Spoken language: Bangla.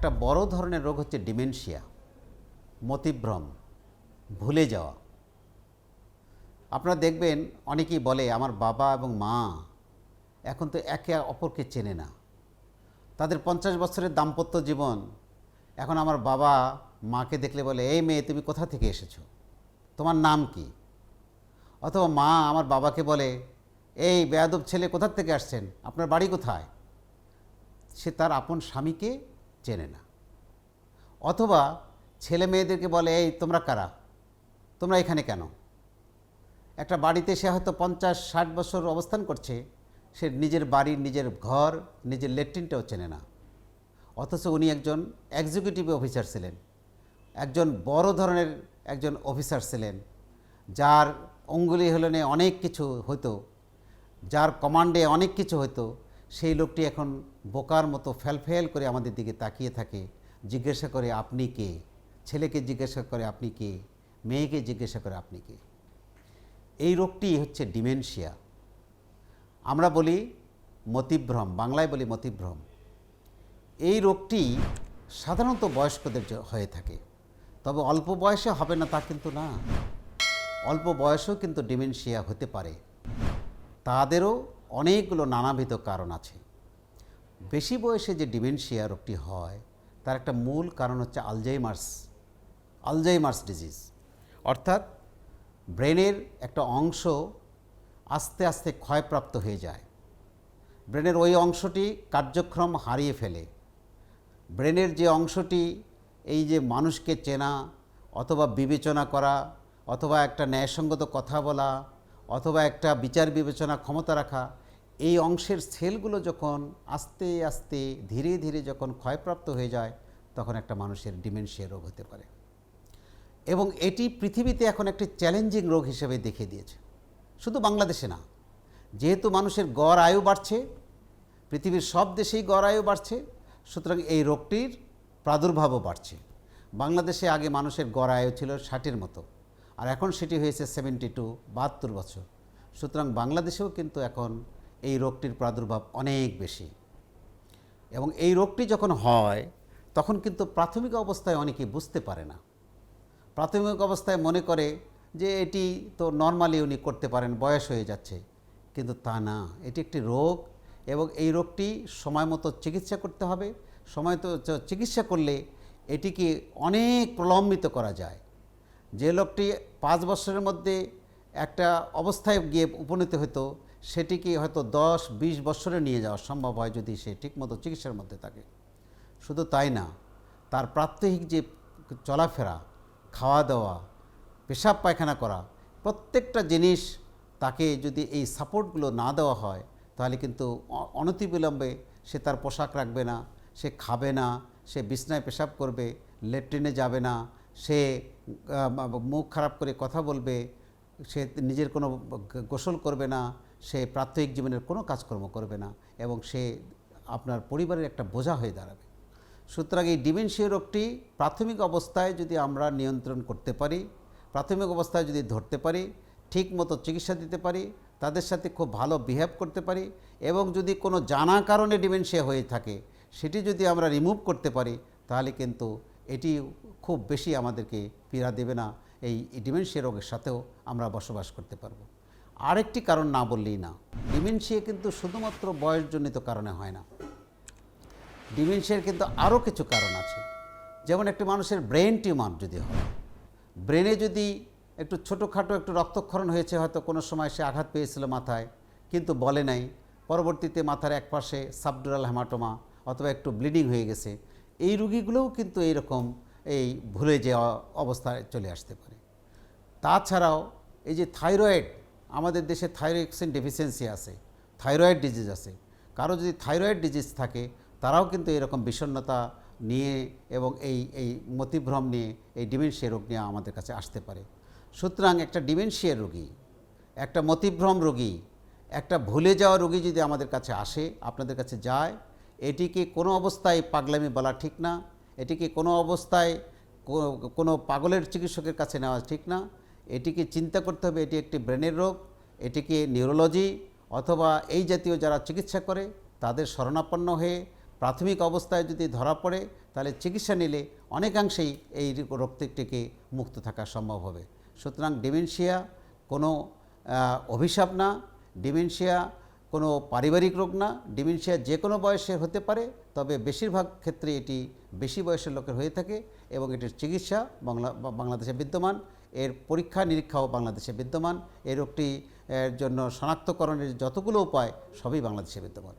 একটা বড় ধরনের রোগ হচ্ছে ডিমেনশিয়া, মতিভ্রম, ভুলে যাওয়া। আপনারা দেখবেন অনেকেই বলে, আমার বাবা এবং মা এখন তো একে অপরকে চেনে না। তাদের পঞ্চাশ বছরের দাম্পত্য জীবন, এখন আমার বাবা মাকে দেখলে বলে, এই মেয়ে, তুমি কোথা থেকে এসেছ? তোমার নাম কি? অথবা মা আমার বাবাকে বলে, এই বেয়াদব ছেলে কোথা থেকে আসছেন? আপনার বাড়ি কোথায়? সে তার আপন স্বামীকে চেনে না। অথবা ছেলে মেয়েদেরকে বলে, এই, তোমরা কারা? তোমরা এখানে কেন? একটা বাড়িতে সে হয়তো পঞ্চাশ, ষাট বছর অবস্থান করছে, সে নিজের বাড়ির নিজের ঘর, নিজের লেট্রিনটাও চেনে না। অথচ উনি একজন এক্সিকিউটিভ অফিসার ছিলেন। একজন বড় ধরনের একজন অফিসার ছিলেন, যার অঙ্গুলি হলনে অনেক কিছু হতো যার কমান্ডে অনেক কিছু হতো সেই লোকটি এখন বোকার মতো ফেলফেল করে আমাদের দিকে তাকিয়ে থাকে, জিজ্ঞাসা করে, আপনি কে? ছেলেকে জিজ্ঞাসা করে, আপনি কে? মেয়েকে জিজ্ঞাসা করে, আপনি কে? এই রোগটি হচ্ছে ডিমেনশিয়া। আমরা বলি মতিভ্রম, বাংলায় বলি মতিভ্রম। এই রোগটি সাধারণত বয়স্কদের হয়ে থাকে। তবে অল্প বয়সে হবে না তা কিন্তু না। অল্প বয়সেও কিন্তু ডিমেনশিয়া হতে পারে। তাদেরও অনেকগুলো নানাবিধ কারণ আছে। বেশি বয়সে যে ডিমেনশিয়া রোগটি হয়, তার একটা মূল কারণ হচ্ছে আলজাইমার্স আলজাইমার্স ডিজিজ। অর্থাৎ ব্রেনের একটা অংশ আস্তে আস্তে ক্ষয়প্রাপ্ত হয়ে যায়। ব্রেনের ওই অংশটি কার্যক্রম হারিয়ে ফেলে। ব্রেনের যে অংশটি, এই যে মানুষকে চেনা অথবা বিবেচনা করা অথবা একটা ন্যায়সঙ্গত কথা বলা অথবা একটা বিচার বিবেচনা ক্ষমতা রাখা, এই অংশের সেলগুলো যখন আস্তে আস্তে ধীরে ধীরে যখন ক্ষয়প্রাপ্ত হয়ে যায়, তখন একটা মানুষের ডিমেনশিয়া রোগ হতে পারে। এবং এটি পৃথিবীতে এখন একটি চ্যালেঞ্জিং রোগ হিসেবে দেখে দিয়েছে। শুধু বাংলাদেশে না, যেহেতু মানুষের গড় আয়ু বাড়ছে, পৃথিবীর সব দেশেই গড় আয়ু বাড়ছে, সুতরাং এই রোগটির প্রাদুর্ভাবও বাড়ছে। বাংলাদেশে আগে মানুষের গড় আয়ু ছিল ষাটের মতো। আর এখন সেটি হয়েছে সেভেন্টি টু বাহাত্তর বছর। সুতরাং বাংলাদেশেও কিন্তু এখন এই রোগটির প্রাদুর্ভাব অনেক বেশি। এবং এই রোগটি যখন হয়, তখন কিন্তু প্রাথমিক অবস্থায় অনেকেই বুঝতে পারে না। প্রাথমিক অবস্থায় মনে করে যে এটি তো নর্মালি উনি করতে পারেন, বয়স হয়ে যাচ্ছে। কিন্তু তা না, এটি একটি রোগ এবং এই রোগটি সময় মতো চিকিৎসা করতে হবে। সময় তো চিকিৎসা করলে এটিকে অনেক প্রলম্বিত করা যায়। যে লোকটি পাঁচ বছরের মধ্যে একটা অবস্থায় গিয়ে উপনীত হতো সেটিকে হয়তো দশ, বিশ বছরে নিয়ে যাওয়া সম্ভব হয় যদি সে ঠিকমতো চিকিৎসার মধ্যে থাকে। শুধু তাই না, তার প্রাত্যহিক যে চলাফেরা খাওয়া দাওয়া পেশাব পায়খানা করা, প্রত্যেকটা জিনিস তাকে যদি এই সাপোর্টগুলো না দেওয়া হয়, তাহলে কিন্তু অনতিবিলম্বে সে তার পোশাক রাখবে না, সে খাবে না, সে বিছনায় পেশাব করবে, লেট্রিনে যাবে না সে মুখ খারাপ করে কথা বলবে, সে নিজের কোনো গোসল করবে না, সে প্রাত্যহিক জীবনের কোনো কাজকর্ম করবে না এবং সে আপনার পরিবারের একটা বোঝা হয়ে দাঁড়াবে। সুতরাং এই ডিমেনশিয়া রোগটি প্রাথমিক অবস্থায় যদি আমরা নিয়ন্ত্রণ করতে পারি, প্রাথমিক অবস্থায় যদি ধরতে পারি ঠিক মতো চিকিৎসা দিতে পারি, তাদের সাথে খুব ভালো বিহেভ করতে পারি এবং যদি কোনো জানা কারণে ডিমেনশিয়া হয়ে থাকে, সেটি যদি আমরা রিমুভ করতে পারি, তাহলে কিন্তু এটি খুব বেশি আমাদেরকে পীড়া দেবে না, এই ডিমেনশিয়া রোগের সাথেও আমরা বসবাস করতে পারব। আরেকটি কারণ না বললেই না, ডিমেনশিয়া কিন্তু শুধুমাত্র বয়সজনিত কারণে হয় না। ডিমেনশিয়ার কিন্তু আরও কিছু কারণ আছে। যেমন একটি মানুষের ব্রেন টিউমার যদি হয় ব্রেনে যদি একটু ছোটোখাটো একটু রক্তক্ষরণ হয়েছে, হয়তো কোনো সময় সে আঘাত পেয়েছিল মাথায়, কিন্তু বলে নাই, পরবর্তীতে মাথার এক পাশে সাবডুরাল হেমাটোমা অথবা একটু ব্লিডিং হয়ে গেছে এই রুগীগুলোও কিন্তু এইরকম এই ভুলে যাওয়া অবস্থায় চলে আসতে পারে। তাছাড়াও এই যে থাইরয়েড, আমাদের দেশে থাইরয়েক্সিন ডেফিসিয়েন্সি আছে, থাইরয়েড ডিজিজ আছে। কারও যদি থাইরয়েড ডিজিজ থাকে, তারাও কিন্তু এরকম বিষণ্ণতা নিয়ে এবং এই এই মতিভ্রম নিয়ে, এই ডিমেনশিয়া রোগ নিয়ে আমাদের কাছে আসতে পারে। সুতরাং একটা ডিমেনশিয়া রোগী, একটা মতিভ্রম রোগী, একটা ভুলে যাওয়া রোগী যদি আমাদের কাছে আসে, আপনাদের কাছে যায় এটিকে কোনো অবস্থায় পাগলামি বলা ঠিক না। এটিকে কোনো অবস্থায় কোনো পাগলের চিকিৎসকের কাছে নেওয়া ঠিক না। এটিকে চিন্তা করতে হবে এটি একটি ব্রেনের রোগ, এটিকে নিউরোলজি অথবা এই জাতীয় যারা চিকিৎসা করে তাদের শরণাপন্ন হয়ে প্রাথমিক অবস্থায় যদি ধরা পড়ে তাহলে চিকিৎসা নিলে অনেকাংশেই এই রোগ মুক্ত থাকা সম্ভব হবে। সুতরাং ডিমেনশিয়া কোনো অভিশাপ না। ডিমেনশিয়া কোনো পারিবারিক রোগ না, ডিমেনশিয়া যে কোনো বয়সে হতে পারে, তবে বেশিরভাগ ক্ষেত্রে এটি বেশি বয়সের লোকের হয়ে থাকে এবং এটির চিকিৎসা বাংলা, বাংলাদেশে বিদ্যমান, এর পরীক্ষা নিরীক্ষাও বাংলাদেশে বিদ্যমান এই রোগটি এর জন্য শনাক্তকরণের যতগুলো উপায় সবই বাংলাদেশে বিদ্যমান।